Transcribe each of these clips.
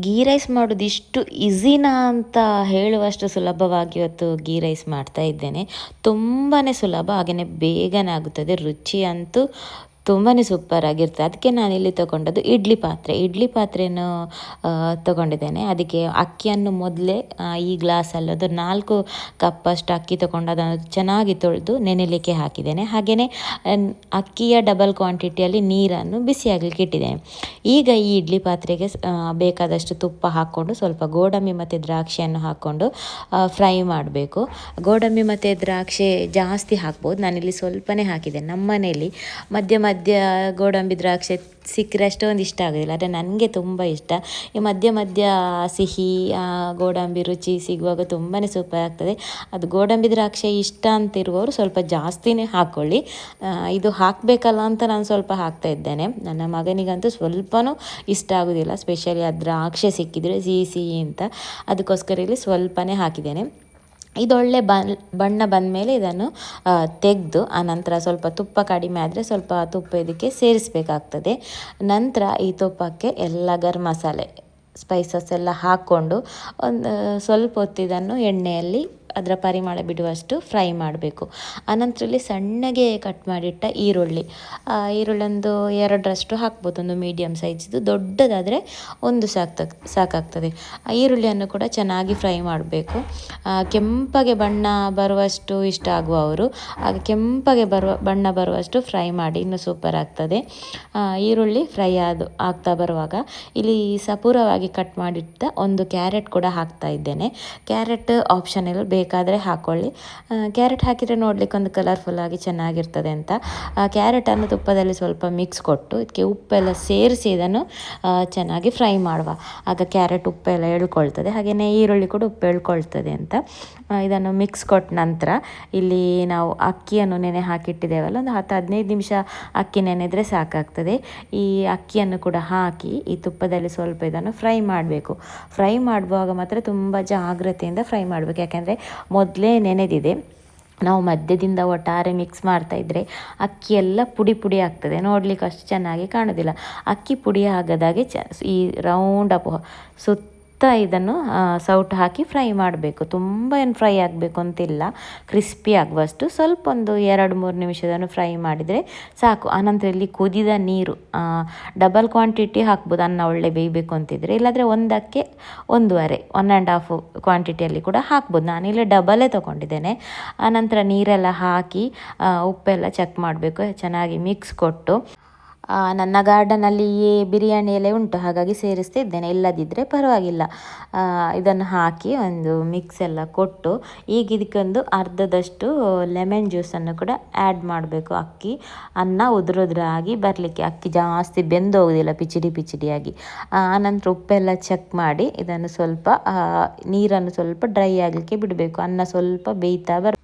Ghee rice ಮಾಡೋದು ಇಷ್ಟು ಈಸಿನಾ ಅಂತ ಹೇಳುವಷ್ಟು ಸುಲಭವಾಗಿ ಇವತ್ತು ಗೀ ರೈಸ್ ಮಾಡ್ತಾ ಇದ್ದೇನೆ. ತುಂಬಾ ಸುಲಭ ಹಾಗೆಯೇ ಬೇಗನೆ ಆಗುತ್ತದೆ, ರುಚಿ ಅಂತೂ ತುಂಬಾ ಸೂಪರ್ ಆಗಿರ್ತದೆ ಅದಕ್ಕೆ ನಾನಿಲ್ಲಿ ತೊಗೊಂಡದ್ದು ಇಡ್ಲಿ ಪಾತ್ರೆ. ಇಡ್ಲಿ ಪಾತ್ರೆಯನ್ನು ತೊಗೊಂಡಿದ್ದೇನೆ. ಅದಕ್ಕೆ ಅಕ್ಕಿಯನ್ನು ಮೊದಲೇ ಈ ಗ್ಲಾಸಲ್ಲಿ ಅದು ನಾಲ್ಕು ಕಪ್ಪಷ್ಟು ಅಕ್ಕಿ ತೊಗೊಂಡು ಅದನ್ನು ಚೆನ್ನಾಗಿ ತೊಳೆದು ನೆನೆಲಿಕ್ಕೆ ಹಾಕಿದ್ದೇನೆ. ಹಾಗೆಯೇ ಅಕ್ಕಿಯ ಡಬಲ್ ಕ್ವಾಂಟಿಟಿಯಲ್ಲಿ ನೀರನ್ನು ಬಿಸಿಯಾಗಲಿಕ್ಕೆ ಇಟ್ಟಿದ್ದೇನೆ. ಈಗ ಈ ಇಡ್ಲಿ ಪಾತ್ರೆಗೆ ಬೇಕಾದಷ್ಟು ತುಪ್ಪ ಹಾಕ್ಕೊಂಡು, ಸ್ವಲ್ಪ ಗೋಡಂಬಿ ಮತ್ತು ದ್ರಾಕ್ಷಿಯನ್ನು ಹಾಕ್ಕೊಂಡು ಫ್ರೈ ಮಾಡಬೇಕು. ಗೋಡಂಬಿ ಮತ್ತು ದ್ರಾಕ್ಷಿ ಜಾಸ್ತಿ ಹಾಕ್ಬೋದು. ನಾನಿಲ್ಲಿ ಸ್ವಲ್ಪನೇ ಹಾಕಿದೆ ನಮ್ಮ ಮನೆಯಲ್ಲಿ ಮಧ್ಯ ಮಧ್ಯ ಮಧ್ಯ ಗೋಡಂಬಿ ದ್ರಾಕ್ಷಿ ಸಿಕ್ಕರೆ ಅಷ್ಟೊಂದು ಇಷ್ಟ ಆಗೋದಿಲ್ಲ. ಆದರೆ ನನಗೆ ತುಂಬ ಇಷ್ಟ. ಈ ಮಧ್ಯ ಮಧ್ಯ ಸಿಹಿ ಗೋಡಂಬಿ ರುಚಿ ಸಿಗುವಾಗ ತುಂಬಾ ಸೂಪರ್ ಆಗ್ತದೆ. ಅದು ಗೋಡಂಬಿ ದ್ರಾಕ್ಷಿ ಇಷ್ಟ ಅಂತಿರುವವರು ಸ್ವಲ್ಪ ಜಾಸ್ತಿನೇ ಹಾಕ್ಕೊಳ್ಳಿ. ಇದು ಹಾಕಬೇಕಲ್ಲ ಅಂತ ನಾನು ಸ್ವಲ್ಪ ಹಾಕ್ತಾ ಇದ್ದೇನೆ. ನನ್ನ ಮಗನಿಗಂತೂ ಸ್ವಲ್ಪನೂ ಇಷ್ಟ ಆಗೋದಿಲ್ಲ. ಸ್ಪೆಷಲಿ ಆ ದ್ರಾಕ್ಷೆ ಸಿಕ್ಕಿದರೆ ಸಿಹಿ ಸಿಹಿ ಅಂತ. ಅದಕ್ಕೋಸ್ಕರ ಇಲ್ಲಿ ಸ್ವಲ್ಪನೇ ಹಾಕಿದ್ದೇನೆ. ಇದೊಳ್ಳೆ ಬನ್, ಬಣ್ಣ ಬಂದ ಮೇಲೆ ಇದನ್ನು ತೆಗೆದು ಆನಂತರ ಸ್ವಲ್ಪ ತುಪ್ಪ ಕಡಿಮೆ ಆದರೆ ಸ್ವಲ್ಪ ತುಪ್ಪ ಇದಕ್ಕೆ ಸೇರಿಸಬೇಕಾಗ್ತದೆ. ನಂತರ ಈ ತುಪ್ಪಕ್ಕೆ ಎಲ್ಲ ಗರಂ ಮಸಾಲೆ ಸ್ಪೈಸಸ್ ಎಲ್ಲ ಹಾಕ್ಕೊಂಡು, ಒಂದು ಸ್ವಲ್ಪ ಹೊತ್ತಿದನ್ನು ಎಣ್ಣೆಯಲ್ಲಿ ಅದರ ಪರಿಮಳ ಬಿಡುವಷ್ಟು ಫ್ರೈ ಮಾಡಬೇಕು. ಅನಂತರಲ್ಲಿ ಸಣ್ಣಗೆ ಕಟ್ ಮಾಡಿಟ್ಟ ಈರುಳ್ಳಿ. ಈರುಳ್ಳಿ ಒಂದು ಎರಡರಷ್ಟು ಹಾಕ್ಬೋದು, ಒಂದು ಮೀಡಿಯಮ್ ಸೈಜ್ದು ದೊಡ್ಡದಾದರೆ ಒಂದು ಸಾಕ್ತ ಸಾಕಾಗ್ತದೆ. ಈರುಳ್ಳಿಯನ್ನು ಕೂಡ ಚೆನ್ನಾಗಿ ಫ್ರೈ ಮಾಡಬೇಕು. ಕೆಂಪಗೆ ಬಣ್ಣ ಬರುವಷ್ಟು ಇಷ್ಟ ಆಗುವವರು ಆಗ ಕೆಂಪಗೆ ಬರುವ, ಬಣ್ಣ ಬರುವಷ್ಟು ಫ್ರೈ ಮಾಡಿ ಇನ್ನೂ ಸೂಪರ್ ಆಗ್ತದೆ. ಈರುಳ್ಳಿ ಫ್ರೈ ಆದ, ಆಗ್ತಾ ಬರುವಾಗ ಇಲ್ಲಿ ಸಪೂರವಾಗಿ ಕಟ್ ಮಾಡಿಟ್ಟ ಒಂದು ಕ್ಯಾರೆಟ್ ಕೂಡ ಹಾಕ್ತಾ ಇದ್ದೇನೆ. ಕ್ಯಾರೆಟ್ ಆಪ್ಷನಲ್ ಬೇಕಾದರೆ ಹಾಕ್ಕೊಳ್ಳಿ ಕ್ಯಾರೆಟ್ ಹಾಕಿದರೆ ನೋಡಲಿಕ್ಕೆ ಒಂದು ಕಲರ್ಫುಲ್ಲಾಗಿ ಚೆನ್ನಾಗಿರ್ತದೆ ಅಂತ. ಕ್ಯಾರೆಟನ್ನು ತುಪ್ಪದಲ್ಲಿ ಸ್ವಲ್ಪ ಮಿಕ್ಸ್ ಕೊಟ್ಟು ಇದಕ್ಕೆ ಉಪ್ಪೆಲ್ಲ ಸೇರಿಸಿ ಇದನ್ನು ಚೆನ್ನಾಗಿ ಫ್ರೈ ಮಾಡುವ. ಆಗ ಕ್ಯಾರೆಟ್ ಉಪ್ಪೆಲ್ಲ ಎಳ್ಕೊಳ್ತದೆ. ಹಾಗೆಯೇ ಈರುಳ್ಳಿ ಕೂಡ ಉಪ್ಪು ಎಳ್ಕೊಳ್ತದೆ ಅಂತ. ಇದನ್ನು ಮಿಕ್ಸ್ ಕೊಟ್ಟ ನಂತರ ಇಲ್ಲಿ ನಾವು ಅಕ್ಕಿಯನ್ನು ನೆನೆ ಹಾಕಿಟ್ಟಿದ್ದೇವಲ್ಲ, ಒಂದು ಹತ್ತು ಹದಿನೈದು ನಿಮಿಷ ಅಕ್ಕಿ ನೆನೆದರೆ ಸಾಕಾಗ್ತದೆ. ಈ ಅಕ್ಕಿಯನ್ನು ಕೂಡ ಹಾಕಿ ಈ ತುಪ್ಪದಲ್ಲಿ ಸ್ವಲ್ಪ ಇದನ್ನು ಫ್ರೈ ಮಾಡಬೇಕು. ಫ್ರೈ ಮಾಡುವಾಗ ಮಾತ್ರ ತುಂಬ ಜಾಗ್ರತೆಯಿಂದ ಫ್ರೈ ಮಾಡಬೇಕು. ಯಾಕೆಂದರೆ ಮೊದಲೇ ನೆನೆದಿದೆ. ನಾವು ಮಧ್ಯದಿಂದ ಒಟ್ಟಾರೆ ಮಿಕ್ಸ್ ಮಾಡ್ತಾ ಇದ್ದರೆ ಅಕ್ಕಿ ಎಲ್ಲ ಪುಡಿ ಪುಡಿ ಆಗ್ತದೆ. ನೋಡಲಿಕ್ಕೆ ಅಷ್ಟು ಚೆನ್ನಾಗಿ ಕಾಣೋದಿಲ್ಲ. ಅಕ್ಕಿ ಪುಡಿ ಆಗದಾಗೆ ಚ ಈ ರೌಂಡ್ ಅಪ್ ಸುತ್ತ ಇದನ್ನು ಸೌಟು ಹಾಕಿ ಫ್ರೈ ಮಾಡಬೇಕು. ತುಂಬ ಏನು ಫ್ರೈ ಆಗಬೇಕು ಅಂತಿಲ್ಲ. ಕ್ರಿಸ್ಪಿ ಆಗುವಷ್ಟು ಸ್ವಲ್ಪ ಒಂದು ಎರಡು, ಮೂರು ನಿಮಿಷದನ್ನು ಫ್ರೈ ಮಾಡಿದರೆ ಸಾಕು. ಆನಂತರ ಇಲ್ಲಿ ಕುದಿದ ನೀರು ಡಬಲ್ ಕ್ವಾಂಟಿಟಿ ಹಾಕ್ಬೋದು. ಅನ್ನ ಒಳ್ಳೆ ಬೇಯಬೇಕು ಅಂತಿದ್ರೆ. ಇಲ್ಲಾಂದರೆ ಒಂದಕ್ಕೆ ಒಂದೂವರೆ ಒನ್ ಆ್ಯಂಡ್ ಹಾಫ್ ಕ್ವಾಂಟಿಟಿಯಲ್ಲಿ ಕೂಡ ಹಾಕ್ಬೋದು. ನಾನಿಲ್ಲಿ ಡಬಲೇ ತೊಗೊಂಡಿದ್ದೇನೆ. ಆನಂತರ ನೀರೆಲ್ಲ ಹಾಕಿ ಉಪ್ಪೆಲ್ಲ ಚೆಕ್ ಮಾಡಬೇಕು. ಚೆನ್ನಾಗಿ ಮಿಕ್ಸ್ ಕೊಟ್ಟು. ನನ್ನ ಗಾರ್ಡನಲ್ಲಿಯೇ ಬಿರಿಯಾನಿ ಎಲೆ ಉಂಟು, ಹಾಗಾಗಿ ಸೇರಿಸ್ತಿದ್ದೇನೆ. ಇಲ್ಲದಿದ್ದರೆ ಪರವಾಗಿಲ್ಲ. ಇದನ್ನು ಹಾಕಿ ಒಂದು ಮಿಕ್ಸ್ ಎಲ್ಲ ಕೊಟ್ಟು, ಈಗ ಇದಕ್ಕೊಂದು ಅರ್ಧದಷ್ಟು ಲೆಮನ್ ಜ್ಯೂಸನ್ನು ಕೂಡ ಆ್ಯಡ್ ಮಾಡಬೇಕು. ಅಕ್ಕಿ, ಅನ್ನ ಉದುರುದ್ರಾಗಿ ಬರಲಿಕ್ಕೆ. ಅಕ್ಕಿ ಜಾಸ್ತಿ ಬೆಂದೋಗೋದಿಲ್ಲ ಪಿಚಿಡಿ ಪಿಚಿಡಿಯಾಗಿ ಆನಂತರ ಉಪ್ಪೆಲ್ಲ ಚೆಕ್ ಮಾಡಿ, ಇದನ್ನು ಸ್ವಲ್ಪ ನೀರನ್ನು ಸ್ವಲ್ಪ ಡ್ರೈ ಆಗಲಿಕ್ಕೆ ಬಿಡಬೇಕು. ಅನ್ನ ಸ್ವಲ್ಪ ಬೇಯ್ತಾ ಬರ್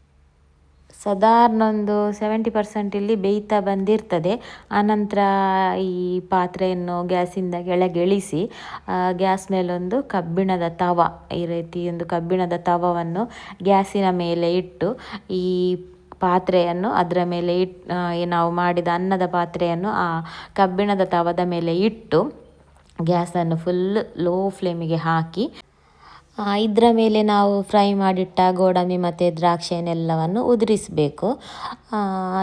ಸಾಧಾರಣ ಒಂದು ಸೆವೆಂಟಿ ಪರ್ಸೆಂಟ್ ಇಲ್ಲಿ ಬೇಯ್ತಾ ಬಂದಿರ್ತದೆ. ಆನಂತರ ಈ ಪಾತ್ರೆಯನ್ನು ಗ್ಯಾಸಿಂದ ಕೆಳಗಿಳಿಸಿ ಗ್ಯಾಸ್ ಮೇಲೊಂದು ಕಬ್ಬಿಣದ ತವ, ಈ ರೀತಿ ಒಂದು ಕಬ್ಬಿಣದ ತವವನ್ನು ಗ್ಯಾಸಿನ ಮೇಲೆ ಇಟ್ಟು, ಈ ಪಾತ್ರೆಯನ್ನು ಅದರ ಮೇಲೆ ಇಟ್ ನಾವು ಮಾಡಿದ ಅನ್ನದ ಪಾತ್ರೆಯನ್ನು ಆ ಕಬ್ಬಿಣದ ತವದ ಮೇಲೆ ಇಟ್ಟು, ಗ್ಯಾಸನ್ನು ಫುಲ್ ಲೋ ಫ್ಲೇಮಿಗೆ ಹಾಕಿ ಇದರ ಮೇಲೆ ನಾವು ಫ್ರೈ ಮಾಡಿಟ್ಟ ಗೋಡಂಬಿ ಮತ್ತು ದ್ರಾಕ್ಷಿಯನ್ನೆಲ್ಲವನ್ನು ಉದುರಿಸಬೇಕು.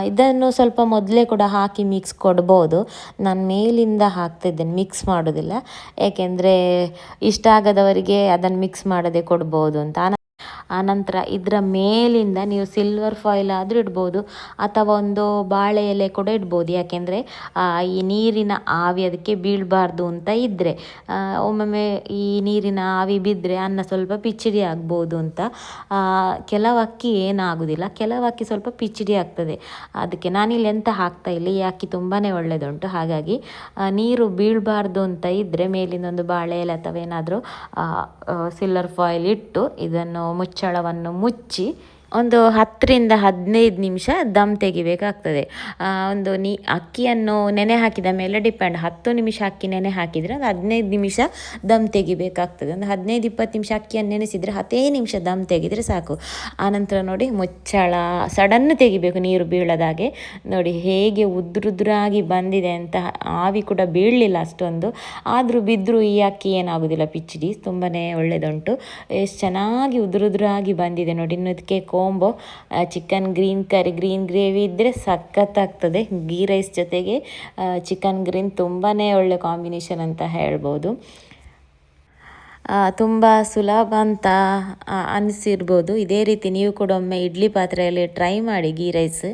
ಇದನ್ನು ಸ್ವಲ್ಪ ಮೊದಲೇ ಕೂಡ ಹಾಕಿ ಮಿಕ್ಸ್ ಕೊಡ್ಬೋದು. ನಾನು ಮೇಲಿಂದ ಹಾಕ್ತಿದ್ದೇನೆ ಮಿಕ್ಸ್ ಮಾಡೋದಿಲ್ಲ. ಏಕೆಂದರೆ ಇಷ್ಟ ಆಗದವರಿಗೆ ಅದನ್ನು ಮಿಕ್ಸ್ ಮಾಡದೆ ಕೊಡ್ಬೋದು ಅಂತ. ಆನಂತರ ಇದರ ಮೇಲಿಂದ ನೀವು ಸಿಲ್ವರ್ ಫಾಯಿಲ್ ಆದರೂ ಇಡ್ಬೋದು ಅಥವಾ ಒಂದು ಬಾಳೆ ಎಲೆ ಕೂಡ ಇಡ್ಬೋದು. ಯಾಕೆಂದರೆ ಈ ನೀರಿನ ಆವಿ ಅದಕ್ಕೆ ಬೀಳಬಾರ್ದು ಅಂತ ಇದ್ದರೆ ಒಮ್ಮೊಮ್ಮೆ ಈ ನೀರಿನ ಆವಿ ಬಿದ್ದರೆ ಅನ್ನ ಸ್ವಲ್ಪ ಪಿಚಿಡಿ ಆಗ್ಬೋದು ಅಂತ. ಕೆಲವು ಅಕ್ಕಿ ಏನಾಗೋದಿಲ್ಲ, ಕೆಲವು ಅಕ್ಕಿ ಸ್ವಲ್ಪ ಪಿಚಿಡಿ ಆಗ್ತದೆ. ಅದಕ್ಕೆ ನಾನಿಲ್ಲಿ ಎಂತ ಹಾಕ್ತಾ ಇಲ್ಲ, ಈ ಅಕ್ಕಿ ತುಂಬಾ ಒಳ್ಳೆಯದುಂಟು ಹಾಗಾಗಿ ನೀರು ಬೀಳಬಾರ್ದು ಅಂತ ಇದ್ದರೆ ಮೇಲಿಂದ ಒಂದು ಬಾಳೆ ಎಲೆ ಅಥವಾ ಏನಾದರೂ ಸಿಲ್ವರ್ ಫಾಯಿಲ್ ಇಟ್ಟು ಇದನ್ನು ಮುಚ್ಚಳವನ್ನು ಮುಚ್ಚಿ ಒಂದು ಹತ್ತರಿಂದ ಹದಿನೈದು ನಿಮಿಷ ದಮ್ ತೆಗಿಬೇಕಾಗ್ತದೆ. ಒಂದು ನೀ, ಅಕ್ಕಿಯನ್ನು ನೆನೆ ಹಾಕಿದ ಮೇಲೆ ಡಿಪೆಂಡ್, ಹತ್ತು ನಿಮಿಷ ಅಕ್ಕಿ ನೆನೆ ಹಾಕಿದರೆ ಒಂದು ಹದಿನೈದು ನಿಮಿಷ ದಮ್ ತೆಗಿಬೇಕಾಗ್ತದೆ. ಒಂದು ಹದಿನೈದು ಇಪ್ಪತ್ತು ನಿಮಿಷ ಅಕ್ಕಿಯನ್ನು ನೆನೆಸಿದರೆ ಹತ್ತೇ ನಿಮಿಷ ದಮ್ ತೆಗೆದರೆ ಸಾಕು. ಆನಂತರ ನೋಡಿ ಮುಚ್ಚಳ ಸಡನ್ ತೆಗಿಬೇಕು ನೀರು ಬೀಳದಾಗೆ. ನೋಡಿ ಹೇಗೆ ಉದ್ರುದ್ರಾಗಿ ಬಂದಿದೆ ಅಂತ ಆವಿ ಕೂಡ ಬೀಳಲಿಲ್ಲ ಅಷ್ಟೊಂದು. ಆದರೂ ಬಿದ್ದರೂ ಈ ಅಕ್ಕಿ ಏನಾಗೋದಿಲ್ಲ. ಪಿಚ್ಡಿ ತುಂಬಾ ಒಳ್ಳೆಯದುಂಟು ಎಷ್ಟು ಚೆನ್ನಾಗಿ ಉದುರುದ್ರಾಗಿ ಬಂದಿದೆ ನೋಡಿ. ಇನ್ನು ಇದಕ್ಕೆ combo chicken green curry green gravy ಇದ್ದರೆ ಸಖತ್ತಾಗ್ತದೆ. ಗೀ ರೈಸ್ ಜೊತೆಗೆ ಚಿಕನ್ ಗ್ರೀನ್ ತುಂಬಾ ಒಳ್ಳೆ ಕಾಂಬಿನೇಷನ್ ಅಂತ ಹೇಳ್ಬೋದು. ತುಂಬ ಸುಲಭ ಅಂತ ಅನಿಸಿರ್ಬೋದು. ಇದೇ ರೀತಿ ನೀವು ಕೂಡ ಒಮ್ಮೆ ಇಡ್ಲಿ ಪಾತ್ರೆಯಲ್ಲಿ ಟ್ರೈ ಮಾಡಿ ಗೀ ರೈಸ್